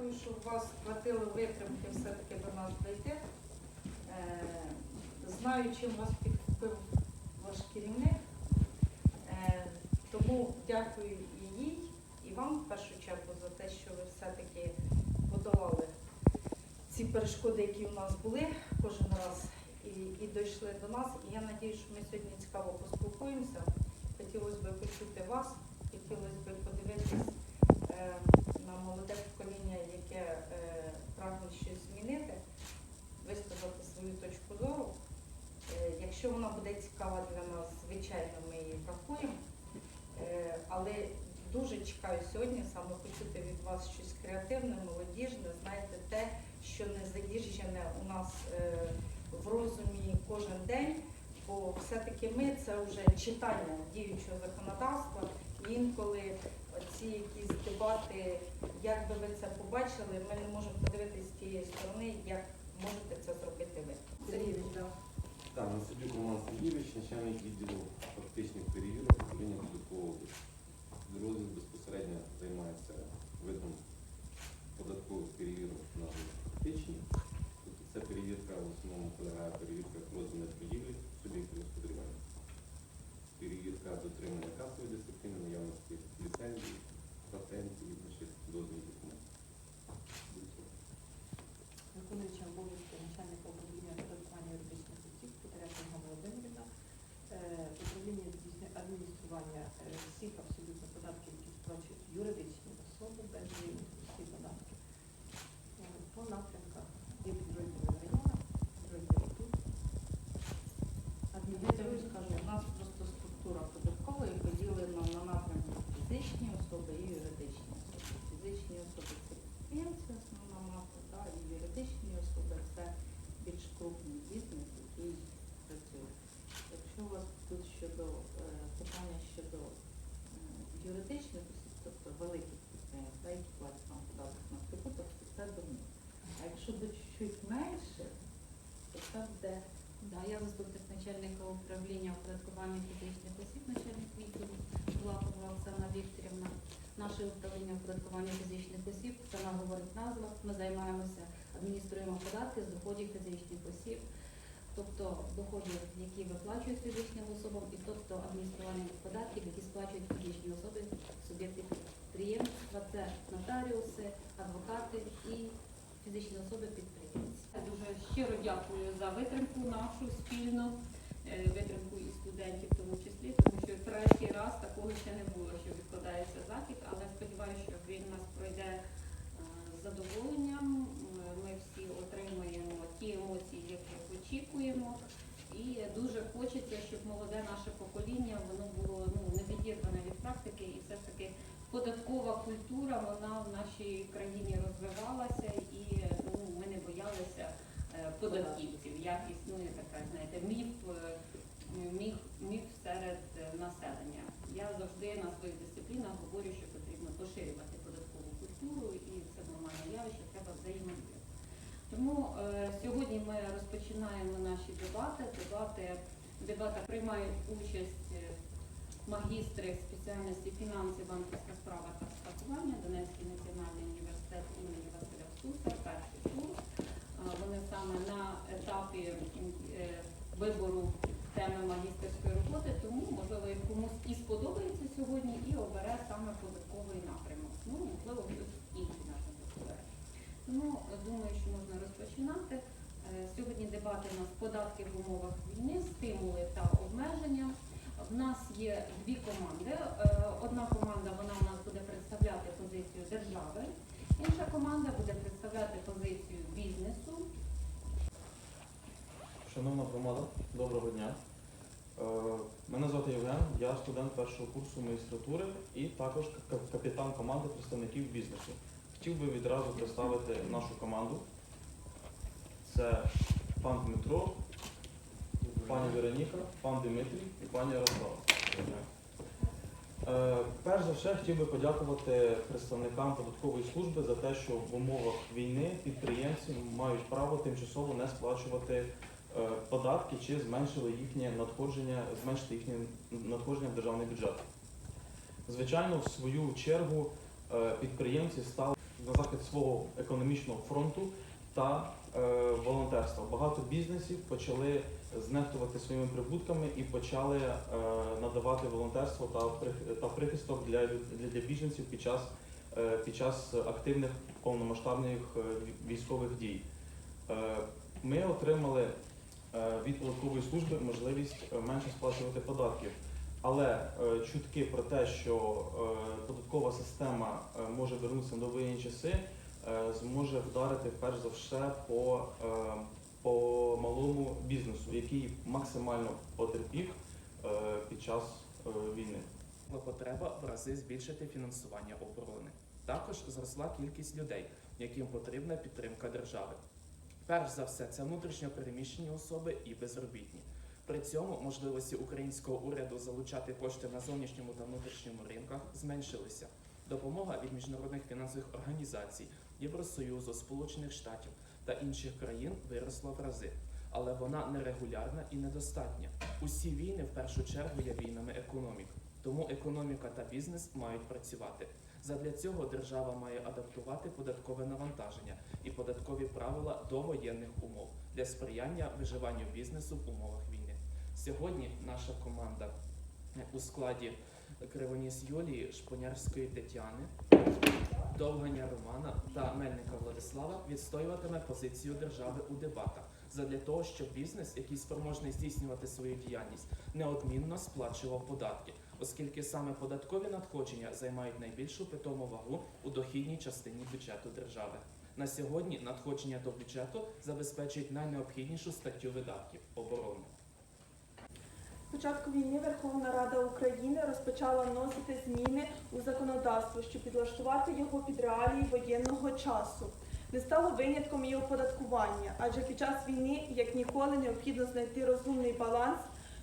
дякую, що у вас хватило витримки все-таки до нас дойти. Е, Знаю, чим вас підкупив ваш керівник. Е, Тому дякую і їй, і вам в першу чергу за те, що ви все-таки подолали ці перешкоди, які у нас були кожен раз, і, і дійшли до нас. І я надію, що ми сьогодні цікаво поспілкуємося. Хотілося б почути вас, хотілося б подивитись е, на молоде покоління, яке прагне щось змінити, висказати свою точку зору. Е, Якщо вона буде цікава для нас, звичайно, ми її врахуємо. Е, Але дуже чекаю сьогодні саме почути від вас щось креативне, молодіжне, знаєте, те, що не заїжджене у нас е, в розумі кожен день, бо все-таки ми це вже читання діючого законодавства. Інколи ці якісь як би ви це побачили, ми не можемо подивитися з тієї сторони, як можете це зробити ви. Сергійович, да. Так, Насадюк Роман Сергійович, начальник відділу фактичних перевірок управління податкового. Підрозділ безпосередньо займається видом податкових перевірок на фактичні. Тобто це перевірка в основному полягає перевірка розмірів торгівлі суб'єктів господарювання. Перевірка дотримання касової дисципліни, наявності ліцензій, патентів, інших дозвільних документів. Виконуюча обов'язки начальника управління оподаткування юридичних осіб Потерясенга Володимирівна. Е, Управління здійснює адміністрування е, всіх абсолютно податків, які сплачують юридичні особи без винятку всі податки. Е, По напрямках є підрозділи в районах, підрозділи тут. Я тобі скажу, у нас просто структура податкової поділена на напрямки фізичні особи і юридичні особи. Фізичні особи це підприємці, основна маса, да, і юридичні особи це більш крупний бізнес, який працює. Якщо у вас тут щодо е, питання щодо е, юридичних осіб, тобто великих підприємств, да, які платять нам податок на прибуток, то це до них. А якщо до чуть менше, то це Да, я заступник начальника управління оподаткування фізичних осіб, начальник відділу Булатова Оксана Вікторівна. Наше управління оподаткування фізичних осіб, нам говорить назва. Ми займаємося, адмініструємо податки з доходів фізичних осіб, тобто доходів, які виплачують фізичним особам, і тобто адміністрування податків, які сплачують фізичні особи, суб'єкти підприємства, це нотаріуси, адвокати і фізичні особи підприємці. Щиро дякую за витримку нашу спільну, е, витримку і студентів в тому числі, тому що третій раз такого ще не було, що відкладається захід, але сподіваюся, що він нас пройде е, з задоволенням. Ми всі отримаємо ті емоції, які очікуємо. І дуже хочеться, щоб молоде наше покоління воно було ну не відірване від практики, і все ж таки податкова культура вона в нашій країні розвивалася, і ну, ми не боялися е, податківців. Як існує така, знаєте, міф, е, міф, міф серед е, населення. Я завжди на своїх дисциплінах говорю, що потрібно поширювати податкову культуру, і це нормальне явище, треба взаємодіяти. Тому е, сьогодні ми розпочинаємо наші дебати. Дебати в дебатах приймають участь е, магістри спеціальності фінанси, банківська справа та страхування, Донецький національний університет імені Василя Стуса, перший курс. Е, Вони саме на етапі м, е, вибору теми магістерської роботи, тому можливо їм комусь і сподобається сьогодні, і обере саме податковий напрямок. Ну, можливо, хтось інший напрямок обере. Тому думаю, що можна розпочинати. Е, Сьогодні дебати у нас податки в умовах війни, стимули та обмеження. В нас є дві команди. Е, Одна команда вона у нас буде представляти позицію держави, інша команда буде представляти позицію бізнесу. Шановна громада, доброго дня. Е, Мене звати Євген, я студент першого курсу магістратури і також капітан команди представників бізнесу. Хотів би відразу представити нашу команду. Це пан Дмитро, пані Вероніка, пан Дмитрій і пані Ярослава. Е, Перш за все хотів би подякувати представникам податкової служби за те, що в умовах війни підприємці мають право тимчасово не сплачувати податки чи зменшили їхнє надходження, зменшити їхнє надходження в державний бюджет. Звичайно, в свою чергу е, підприємці стали на захист свого економічного фронту та е, волонтерства. Багато бізнесів почали знехтувати своїми прибутками і почали е, надавати волонтерство та, прих- та прихисток для, для, біженців під час, е, під час активних повномасштабних е, військових дій. Е, Ми отримали е, від податкової служби можливість е, менше сплачувати податків. Але е, чутки про те, що е, податкова система е, може вернутися на воєнні часи, е, зможе вдарити перш за все по, е, по малому бізнесу, який максимально потерпів е, під час е, війни. потреба в рази збільшити фінансування оборони. Також зросла кількість людей, яким потрібна підтримка держави. Перш за все, це внутрішньо переміщені особи і безробітні. При цьому можливості українського уряду залучати кошти на зовнішньому та внутрішньому ринках зменшилися. Допомога від міжнародних фінансових організацій, Євросоюзу, Сполучених Штатів та інших країн виросла в рази, але вона нерегулярна і недостатня. Усі війни в першу чергу є війнами економік. Тому економіка та бізнес мають працювати. Задля цього держава має адаптувати податкове навантаження і податкові правила до воєнних умов для сприяння виживанню бізнесу в умовах війни. Сьогодні наша команда у складі Кривоніс Юлії, Шпонярської Тетяни, Довганя Романа та Мельника Владислава відстоюватиме позицію держави у дебатах задля того, щоб бізнес, який спроможний здійснювати свою діяльність, неодмінно сплачував податки, оскільки саме податкові надходження займають найбільшу питому вагу у дохідній частині бюджету держави. На сьогодні надходження до бюджету забезпечують найнеобхіднішу статтю видатків оборону. З початку війни Верховна Рада України розпочала вносити зміни у законодавство, щоб підлаштувати його під реалії воєнного часу. Не стало винятком і оподаткування, адже під час війни як ніколи необхідно знайти розумний баланс,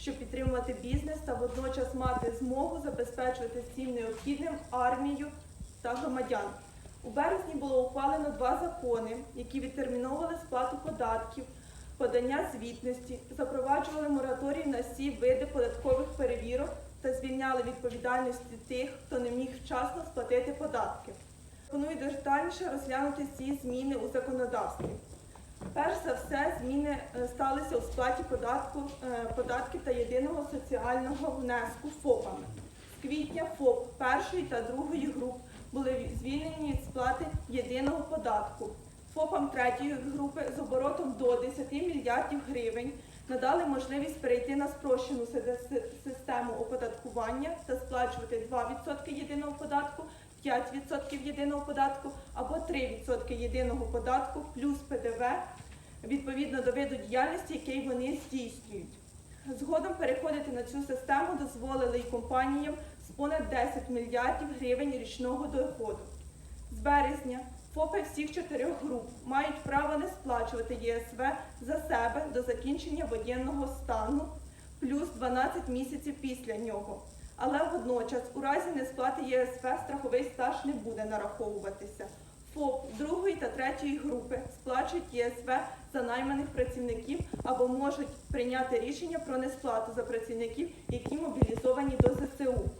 щоб підтримувати бізнес та водночас мати змогу забезпечувати всім необхідним армію та громадян. У березні було ухвалено два закони, які відтерміновували сплату податків, подання звітності, запроваджували мораторій на всі види податкових перевірок та звільняли відповідальності тих, хто не міг вчасно сплатити податки. Пропоную детальніше розглянути ці зміни у законодавстві. Перш за все, зміни е, сталися у сплаті податку, е, податків та єдиного соціального внеску ФОПами. З квітня ФОП першої та другої груп були звільнені від сплати єдиного податку. ФОПам третьої групи з оборотом до 10 мільярдів гривень надали можливість перейти на спрощену си- си- систему оподаткування та сплачувати 2% єдиного податку, 5% єдиного податку або 3% єдиного податку плюс ПДВ відповідно до виду діяльності, який вони здійснюють. Згодом переходити на цю систему дозволили і компаніям з понад 10 мільярдів гривень річного доходу. З березня ФОПи всіх чотирьох груп мають право не сплачувати ЄСВ за себе до закінчення воєнного стану плюс 12 місяців після нього. Але водночас, у разі несплати ЄСВ страховий стаж не буде нараховуватися. ФОП другої та третьої групи сплачують ЄСВ за найманих працівників або можуть прийняти рішення про несплату за працівників, які мобілізовані до ЗСУ.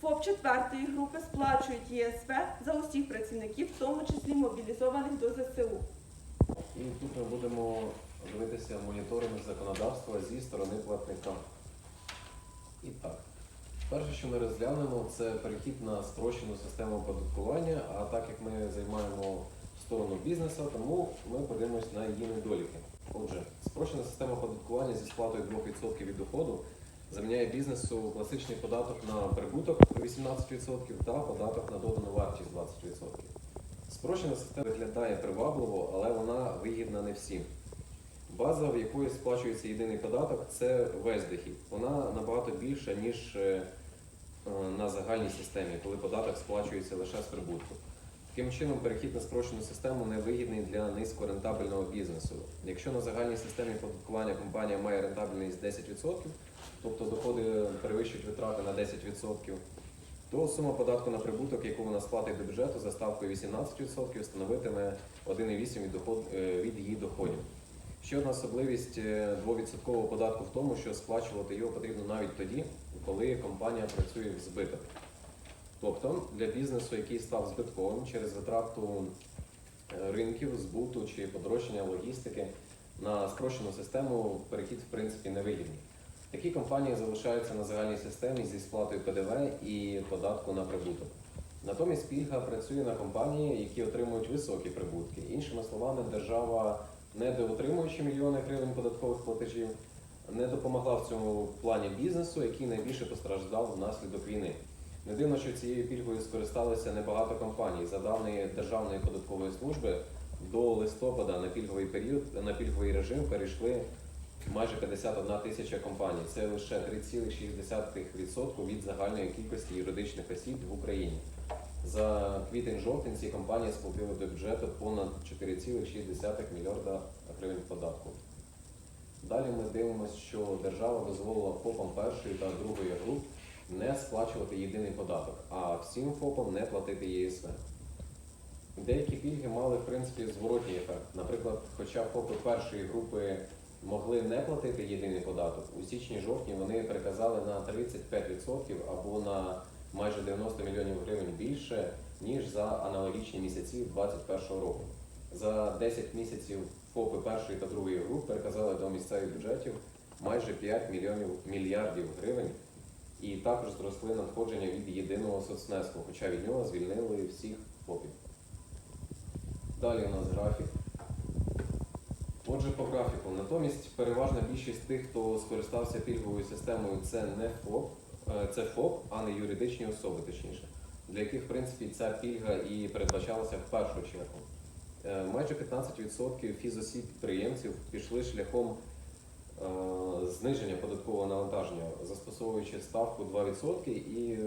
ФОП четвертої групи сплачують ЄСВ за усіх працівників, в тому числі мобілізованих до ЗСУ. І тут ми будемо дивитися моніторинг законодавства зі сторони платника. І так, перше, що ми розглянемо, це перехід на спрощену систему оподаткування, а так як ми займаємо сторону бізнесу, тому ми подивимось на її недоліки. Отже, спрощена система оподаткування зі сплатою 2% від доходу заміняє бізнесу класичний податок на прибуток 18% та податок на додану вартість 20%. Спрощена система виглядає привабливо, але вона вигідна не всім. База, в якої сплачується єдиний податок, це весь дохід. Вона набагато більша, ніж е, на загальній системі, коли податок сплачується лише з прибутку. Таким чином, перехід на спрощену систему невигідний для низькорентабельного бізнесу. Якщо на загальній системі оподаткування компанія має рентабельність 10%, тобто доходи перевищують витрати на 10%, то сума податку на прибуток, яку вона сплатить до бюджету за ставкою 18%, становитиме 1,8% від, доход, е, від її доходів. Ще одна особливість е, 2% податку в тому, що сплачувати його потрібно навіть тоді, коли компанія працює в збиток. Тобто для бізнесу, який став збитковим через витрату е, ринків, збуту чи подорожчання логістики на спрощену систему, перехід в принципі невигідний. Такі компанії залишаються на загальній системі зі сплатою ПДВ і податку на прибуток. Натомість пільга працює на компанії, які отримують високі прибутки. Іншими словами, держава, не доотримуючи мільйони гривень податкових платежів, не допомогла в цьому плані бізнесу, який найбільше постраждав внаслідок війни. Не дивно, що цією пільгою скористалися небагато компаній. За даними Державної податкової служби, до листопада на пільговий період на пільговий режим перейшли майже 51 тисяча компаній. Це лише 3,6% від загальної кількості юридичних осіб в Україні. За квітень-жовтень ці компанії сплатили до бюджету понад 4,6 мільярда гривень податку. Далі ми дивимося, що держава дозволила ФОПам першої та другої груп не сплачувати єдиний податок, а всім ФОПам не платити ЄСВ. Деякі пільги мали в принципі зворотній ефект. Наприклад, хоча ФОПи першої групи могли не платити єдиний податок, у січні-жовтні вони переказали на 35% або на майже 90 мільйонів гривень більше, ніж за аналогічні місяці 2021 року. За 10 місяців ФОПи першої та другої груп переказали до місцевих бюджетів майже 5 мільйонів мільярдів гривень, і також зросли надходження від єдиного соцнеску, хоча від нього звільнили всіх ФОПів. Далі у нас графік. Отже, по графіку. Натомість переважна більшість тих, хто скористався пільговою системою, це не ФОП, це ФОП, а не юридичні особи, точніше, для яких, в принципі, ця пільга і передбачалася в першу чергу. Е, Майже 15% фізосіб підприємців пішли шляхом е, зниження податкового навантаження, застосовуючи ставку 2% і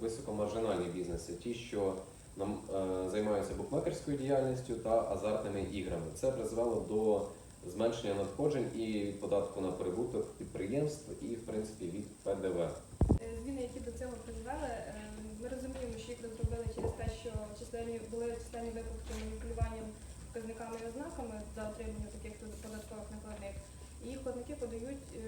високомаржинальні бізнеси, ті, що нам е, займаються букмекерською діяльністю та азартними іграми. Це призвело до зменшення надходжень і податку на прибуток підприємств і, в принципі, від ПДВ. Зміни, які до цього призвели, е, ми розуміємо, що їх розробили через те, що численні були численні випадки маніпулюванням показниками і ознаками за отримання таких податкових накладних. І платники подають е,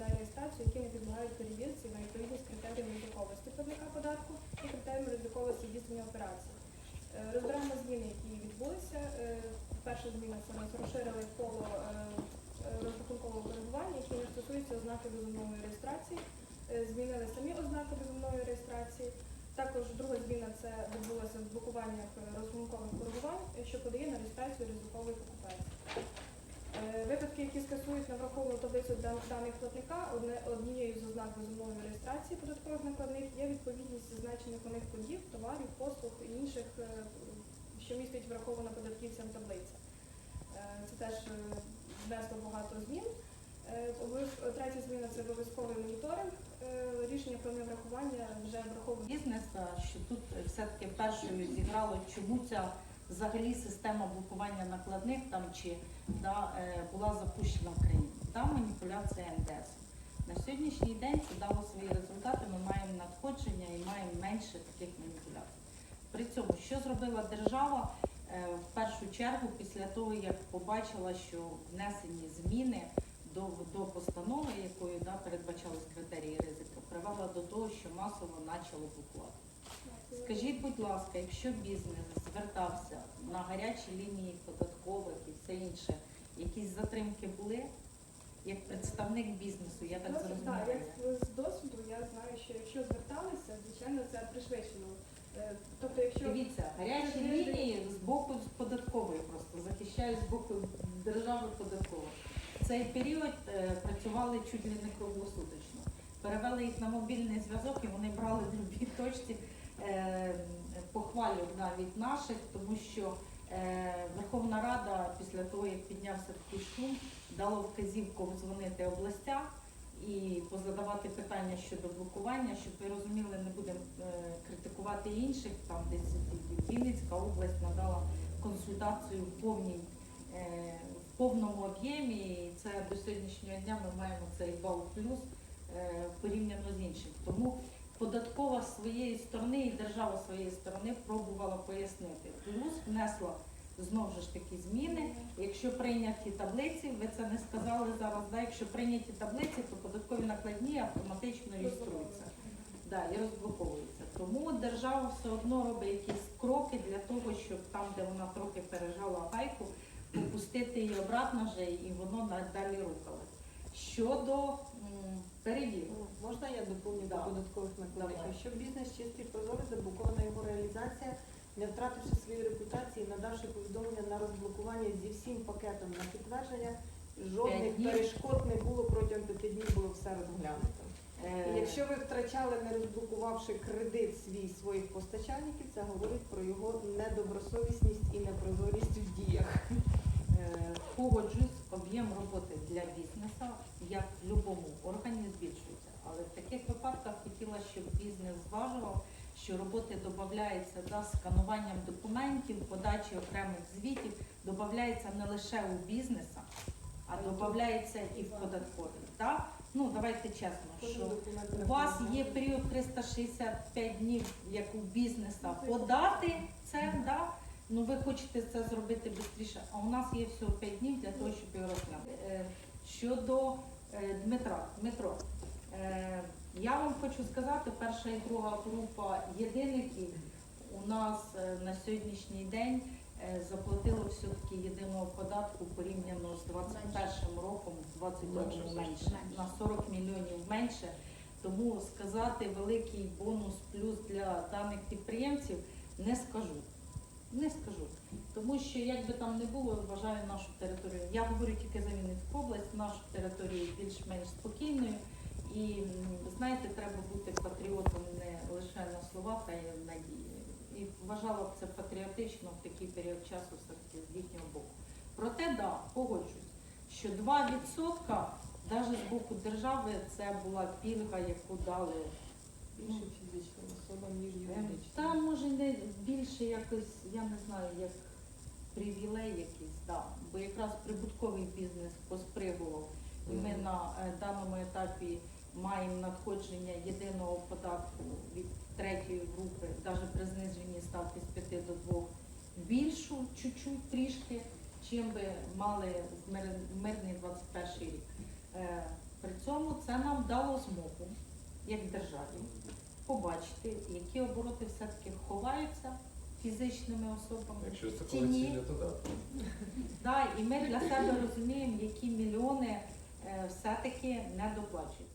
на реєстрацію, які не підлягають перевірці на відповідність критеріям ризиковості платника податку і критеріям ризиковості здійснення операцій. Е, Розберемо зміни, які відбулися. Е, Перша зміна це нас розширили коло розрахункового коригування, які не стосуються ознаки безумовної реєстрації. Е, Змінили самі ознаки реєстрації. Також друга зміна це відбулося е, розрахункових коригувань, що подає на реєстрацію ризиковий покупець. Е, Випадки, які скасують на враховану таблицю даних платника, однією з ознак безумовної реєстрації податкових накладних є відповідність зазначених у них кодів, товарів, послуг і інших, е, що містить врахована податківцям таблиця. Е, Це теж внесло багато змін. Третя зміна це обов'язковий моніторинг. Е, Рішення про неврахування вже враховує бізнеса, що тут все-таки першою зіграло, чому ця взагалі система блокування накладних там чи да, е, була запущена в країні. Та маніпуляція НДС. На сьогоднішній день це дало свої результати. Ми маємо надходження і маємо менше таких маніпуляцій. При цьому, що зробила держава е, в першу чергу після того, як побачила, що внесені зміни до, до постанови, якою да, передбачались критерії ризику, привела до того, що масово почало блокувати. Скажіть, будь ласка, якщо бізнес звертався на гарячі лінії податкових і все інше, якісь затримки були? Як представник бізнесу, я так Ну, зрозуміла. Так, як з досвіду я знаю, що якщо зверталися, звичайно, це пришвидшено. Е, Тобто, якщо Дивіться, гарячі лінії з боку податкової просто захищають з боку держави податкової. Цей період е, працювали чуть ли не круглосуточно. Перевели їх на мобільний зв'язок і вони брали в будь-якій точці. Е, похвалю навіть наших, тому що е, Верховна Рада після того, як піднявся такий шум, дала вказівку дзвонити областям і позадавати питання щодо блокування, щоб ви розуміли, не будемо критикувати інших. Там десь Вінницька область надала консультацію в повній повному об'ємі. І це до сьогоднішнього дня ми маємо цей бал плюс е, порівняно з іншим. Тому податкова з своєї сторони і держава своєї сторони пробувала пояснити. Плюс внесла знову ж таки зміни. Якщо прийняті таблиці, ви це не сказали зараз. Да? Якщо прийняті таблиці, то податкові накладні автоматично реєструються. Да, і розблоковується. Тому держава все одно робить якісь кроки для того, щоб там, де вона трохи пережала гайку, попустити її обратно вже і воно надалі рухалось. Щодо перевірок. Ну, Можна я доповню до податкових накладних? Давай. Якщо бізнес чистий прозорий, заблокована його реалізація, не втративши свої репутації, надавши повідомлення на розблокування зі всім пакетом на підтвердження, жодних перешкод не було протягом п'яти днів було все розглянуто. Е, І якщо ви втрачали, не розблокувавши кредит свій своїх постачальників, це говорить про його недобросовісність і непрозорість в діях. Е, Погоджуюсь, об'єм роботи для бізнесу, як в будь-якому органі, збільшується. Але в таких випадках хотіла, щоб бізнес зважував, що роботи додається за скануванням документів, подачі окремих звітів, додається не лише у бізнеса, а додається і в податковій. Так? Ну, давайте чесно, що у вас є період 365 днів, як у бізнеса, подати це, да? Ну ви хочете це зробити швидше, а у нас є всього 5 днів для того, щоб його розглянути. Е, Щодо е, Дмитра, Дмитро, е, я вам хочу сказати, перша і друга група єдиників у нас на сьогоднішній день заплатили все-таки єдиного податку порівняно з 21 роком, в 22 менше, на 40 мільйонів менше. Тому сказати великий бонус плюс для даних підприємців не скажу. Не скажу. Тому що як би там не було, вважаю нашу територію. Я говорю тільки за Вінницьку область, нашу територію більш-менш спокійною. І знаєте, треба бути патріотом не лише на словах, а й на дії. І вважала б це патріотично в такий період часу все-таки з їхнього боку. Проте, да, погоджуюсь, що 2% навіть з боку держави це була пільга, яку дали більше фізичним особам, ніж Ем, юридичним. Та може не більше якось, я не знаю, як привілей якийсь, да. бо якраз прибутковий бізнес поспригував. І ми на е, даному етапі маємо надходження єдиного податку від третьої групи, навіть при зниженні ставки з 5 до 2, більшу чуть-чуть трішки, чим би мали мирний 21 рік. Е, При цьому це нам дало змогу, як державі, побачити, які обороти все-таки ховаються фізичними особами. Якщо це в тіні. то так. Да, і ми для себе розуміємо, які мільйони е, все-таки не доплачують.